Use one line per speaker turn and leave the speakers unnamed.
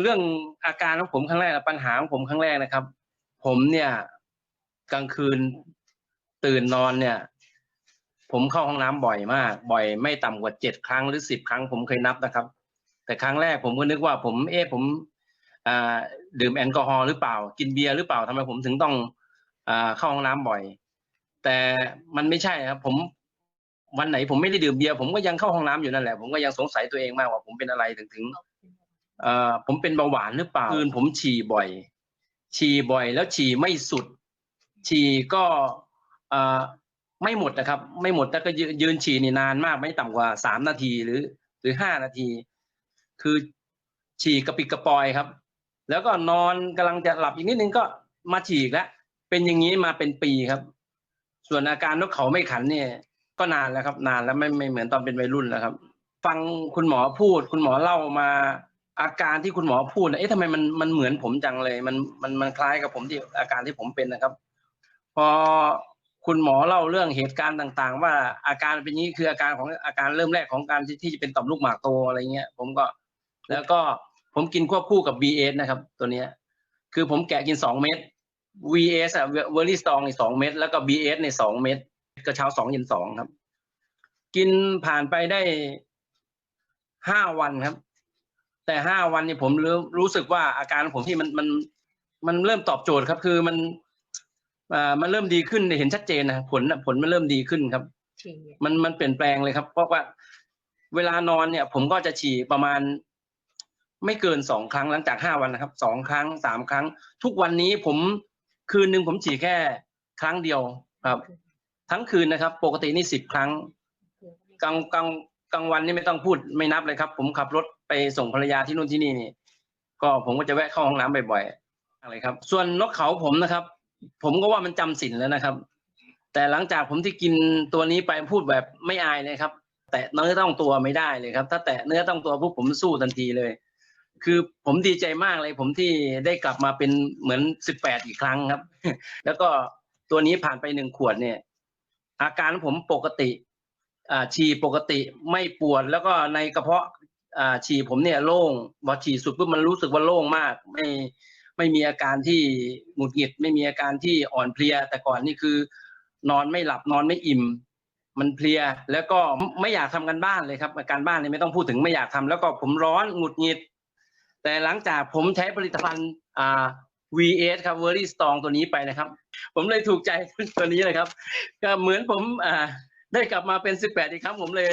เรื่องอาการของผมครั้งแรกปัญหาของผมครั้งแรกนะครับ ผมเนี่ย กลางคืนตื่นนอนเนี่ย ผมเข้าห้องน้ำบ่อยมาก บ่อยไม่ต่ำกว่าเจ็ดครั้งหรือสิบครั้งผมเคยนับนะครับ แต่ครั้งแรกผมก็นึกว่า ผมเอ๊ะผมดื่มแอลกอฮอล์หรือเปล่า กินเบียร์หรือเปล่าทำไมผมถึงต้องอเข้าห้องน้ำบ่อย แต่มันไม่ใช่ครับ ผมวันไหนผมไม่ได้ดื่มเบียร์ผมก็ยังเข้าห้องน้ำอยู่นั่นแหละผมก็ยังสงสัยตัวเองมากว่าผมเป็นอะไรถึงถึง เอ่อผมเป็นเบาหวานหรือเปล่าคืนผมฉี่บ่อย ฉี่บ่อย แล้วฉี่ไม่สุด ฉี่ก็เอ่อไม่หมดนะครับ ไม่หมดแต่ก็ยืนยืนฉี่นี่นานมาก ไม่ต่ำกว่าสามนาทีหรือ หรือห้านาที คือฉี่กระปิดกระปอยครับ แล้วก็นอนกำลังจะหลับอีกนิดนึงก็มาฉี่อีกแล้วเป็นอย่างนี้มาเป็นปีครับ ส่วนอาการนกเขาไม่ขันเนี่ย ก็นานแล้วครับ นานแล้วไม่ไม่เหมือนตอนเป็นวัยรุ่นแล้วครับ ฟังคุณหมอพูด คุณหมอเล่ามา อาการที่คุณหมอพูดนะเอ๊ะทำไมมันมันเหมือนผมจังเลย มันมันมันคล้ายกับผมที่อาการที่ผมเป็นนะครับ พอคุณหมอเล่าเรื่องเหตุการณ์ต่างๆ ว่าอาการเป็นยี้คืออาการของอาการเริ่มแรกของการที่ที่จะเป็นต่อมลูกหมากโตอะไรเงี้ย ผมก็แล้วก็ผมกินควบคู่กับ VS นะครับ ตัวเนี้ย คือผมแกะกินสองเม็ด VS อะเวอร์ลี่สตองในสองเม็ดแล้วก็ BS ในสองเม็ดกระเช้าสองเย็นสองครับ กินผ่านไปได้ห้าวันครับ แต่ห้าวันนี้ผมรู้รู้สึกว่าอาการผมที่มันมันมันเริ่มตอบโจทย์ครับ คือมันอ่ามันเริ่มดีขึ้นเห็นชัดเจนนะผลผลมันเริ่มดีขึ้นครับ
ฉี่
มันมันเปลี่ยนแปลงเลยครับ เพราะว่าเวลานอนเนี่ย ผมก็จะฉี่ประมาณ ไม่เกินสองครั้งหลังจากห้าวันนะครับสองครั้งสามครั้ง ทุกวันนี้ผมคืนหนึ่งผมฉี่แค่ครั้งเดียวครับ ทั้งคืนนะครับ ปกตินี่สิบครั้งกลางกลาง กลางวันนี่ไม่ต้องพูดไม่นับเลยครับ ผมขับรถไปส่งภรรยาที่นู่นที่นี่นี่ ก็ผมก็จะแวะเข้าห้องน้ำบ่อยๆอะไรครับ ส่วนนกเขาผมนะครับ ผมก็ว่ามันจำศีลแล้วนะครับ แต่หลังจากผมที่กินตัวนี้ไปพูดแบบไม่อายเลยครับ แต่เนื้อต้องตัวไม่ได้เลยครับ ถ้าแตะเนื้อต้องตัวปุ๊บผมสู้ทันทีเลย คือผมดีใจมากเลย ผมที่ได้กลับมาเป็นเหมือนสิบแปดอีกครั้งครับ แล้วก็ตัวนี้ผ่านไปหนึ่งขวดเนี่ย อาการของผมปกติ ฉี่ปกติไม่ปวดแล้วก็ในกระเพาะอาฉี่ผมเนี่ยโล่งพอฉี่สุดปุ๊บมันรู้สึกว่าโล่งมาก ไม่ไม่มีอาการที่หงุดหงิด ไม่มีอาการที่อ่อนเพลีย แต่ก่อนนี่คือ นอนไม่หลับนอนไม่อิ่ม มันเพลียแล้วก็ไม่อยากทำกันบ้านเลยครับการบ้านนี่ไม่ต้องพูดถึงไม่อยากทำแล้วก็ผมร้อนหงุดหงิด แต่หลังจากผมใช้ผลิตภัณฑ์อ่า VS ครับ Very Strong ตัวนี้ไปนะครับ ผมเลยถูกใจตัวนี้เลยครับ ก็เหมือนผมอ่า ได้กลับมาเป็น18อีกครั้งผมเลย